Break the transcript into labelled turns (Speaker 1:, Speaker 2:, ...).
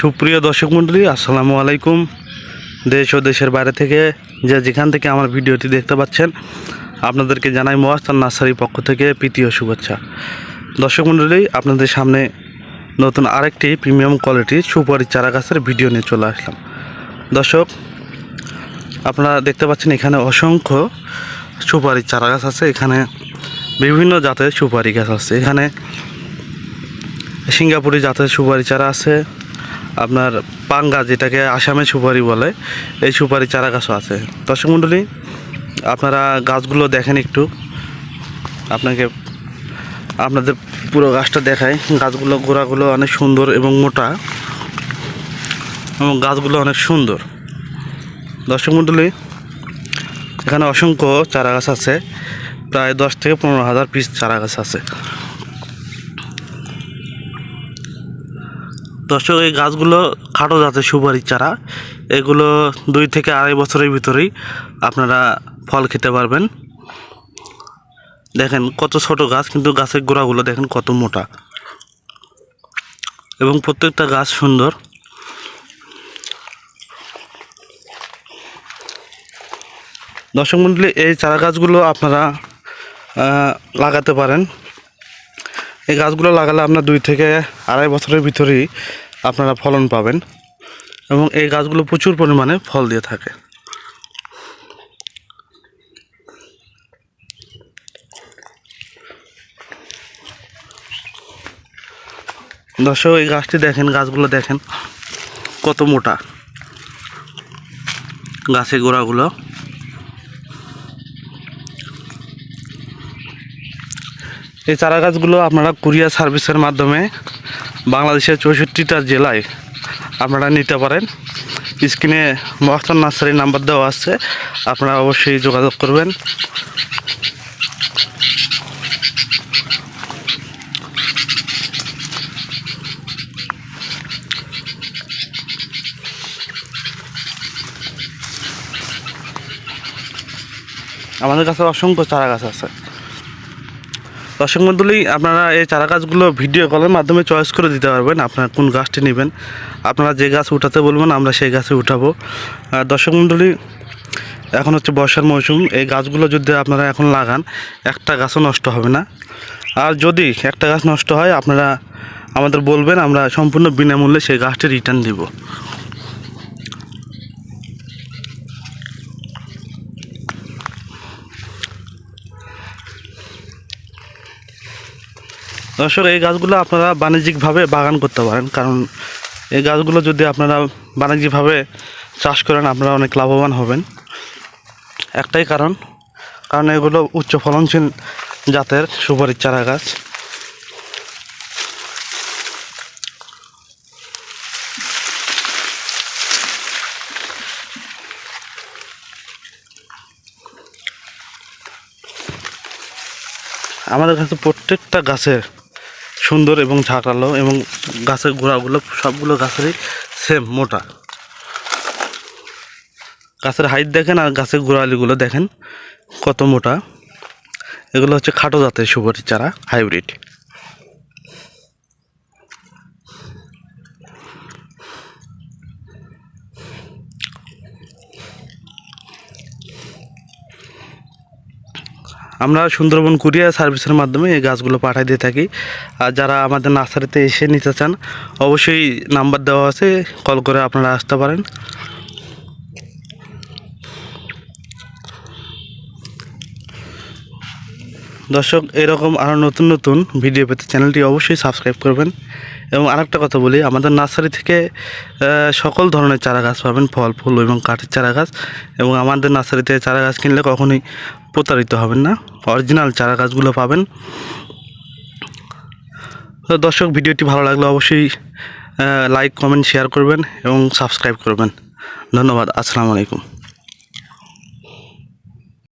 Speaker 1: সুপ্রিয় দর্শক মণ্ডলী, আসসালামু আলাইকুম। দেশ ও দেশের বাইরে থেকে যে যেখান থেকে আমার ভিডিওটি দেখতে পাচ্ছেন, আপনাদেরকে জানাই মহাস্তান নার্সারির পক্ষ থেকে প্রীতীয় শুভেচ্ছা। দর্শক মণ্ডলী, আপনাদের সামনে নতুন আরেকটি প্রিমিয়াম কোয়ালিটির সুপারি চারা গাছের ভিডিও নিয়ে চলে আসলাম। দর্শক, আপনারা দেখতে পাচ্ছেন এখানে অসংখ্য সুপারি চারা গাছ আছে। এখানে বিভিন্ন জাতের সুপারি গাছ আছে। এখানে সিঙ্গাপুরি জাতের সুপারি চারা আছে। আপনার পাঙ্গা যেটাকে আসামে সুপারি বলে, এই সুপারি চারা গাছও আছে। দর্শক মণ্ডলী, আপনারা গাছগুলো দেখেন একটু। আপনাকে, আপনাদের পুরো গাছটা দেখায় গাছগুলো, গোড়াগুলো অনেক সুন্দর এবং মোটা। এবং গাছগুলো অনেক সুন্দর। দর্শক মণ্ডলী, এখানে অসংখ্য চারা গাছ আছে। প্রায় দশ থেকে পনেরো হাজার পিস চারা গাছ আছে। দর্শক, এই গাছগুলো খাটো জাতের সুপারি চারা। এগুলো দুই থেকে আড়াই বছরের ভিতরেই আপনারা ফল খেতে পারবেন। দেখেন কত ছোট গাছ, কিন্তু গাছের গোড়াগুলো দেখেন কত মোটা। এবং প্রত্যেকটা গাছ সুন্দর। দর্শক মন্ডলী, এই চারা গাছগুলো আপনারা লাগাতে পারেন। এই গাছগুলো লাগালে আপনার দুই থেকে আড়াই বছরের ভিতরেই আপনারা ফলন পাবেন এবং এই গাছগুলো প্রচুর পরিমাণে ফল দিয়ে থাকে। দর্শক, এই গাছটি দেখেন, গাছগুলো দেখেন, কত মোটা। গাছের গোড়াগুলো এই চারা গাছগুলো আপনারা কুরিয়ার সার্ভিসের মাধ্যমে বাংলাদেশের চৌষট্টিটা জেলায় আপনারা নিতে পারেন। স্ক্রিনে মহাস্তান নার্সারির নাম্বার দেওয়া আছে, আপনারা অবশ্যই যোগাযোগ করবেন। আমাদের কাছে অসংখ্য চারা গাছ আছে। দর্শক মণ্ডলী আপনারা এই চারা গাছগুলো ভিডিও কলের মাধ্যমে চয়েস করে দিতে পারবেন। আপনারা কোন গাছটি নেবেন, আপনারা যে গাছ উঠাতে বলবেন, আমরা সেই গাছে উঠাবো। দর্শক মণ্ডলী এখন হচ্ছে বর্ষার মৌসুম, এই গাছগুলো যদি আপনারা এখন লাগান, একটা গাছও নষ্ট হবে না। আর যদি একটা গাছ নষ্ট হয়, আপনারা আমাদের বলবেন, আমরা সম্পূর্ণ বিনামূল্যে সেই গাছটি রিটার্ন দিব। দর্শক, এই গাছগুলো আপনারা বাণিজ্যিকভাবে বাগান করতে পারেন। কারণ এই গাছগুলো যদি আপনারা বাণিজ্যিকভাবে চাষ করেন, আপনারা অনেক লাভবান হবেন। একটাই কারণ কারণ এগুলো উচ্চ ফলনশীল জাতের সুপারির চারা গাছ। আমাদের কাছে প্রত্যেকটা গাছের সুন্দর এবং ঝাঁকালো এবং গাছের গোড়াগুলো সবগুলো গাছেরই সেম মোটা। গাছের হাইট দেখেন আর গাছের গোড়ালিগুলো দেখেন কত মোটা। এগুলো হচ্ছে খাটো জাতের সুপারি চারা হাইব্রিড আমরা সুন্দরবন কুরিয়ার সার্ভিসের মাধ্যমে এই গাছগুলো পাঠাই দিয়ে থাকি। আর যারা আমাদের নার্সারিতে এসে নিতে চান, অবশ্যই নাম্বার দেওয়া আছে, কল করে আপনারা আসতে পারেন। দর্শক, এরকম আরও নতুন নতুন ভিডিও পেতে চ্যানেলটি অবশ্যই সাবস্ক্রাইব করবেন। এবং আরেকটা কথা বলি, আমাদের নার্সারি থেকে সকল ধরনের চারা গাছ পাবেন, ফল, ফুল এবং কাঠের চারা গাছ এবং আমাদের নার্সারি থেকে চারা গাছ কিনলে কখনোই প্রতারিত হবেন না অরিজিনাল চারা গাছগুলো পাবেন। তো দর্শক ভিডিওটি ভালো লাগলে অবশ্যই লাইক কমেন্ট শেয়ার করবেন এবং সাবস্ক্রাইব করবেন। ধন্যবাদ, আসসালামু আলাইকুম।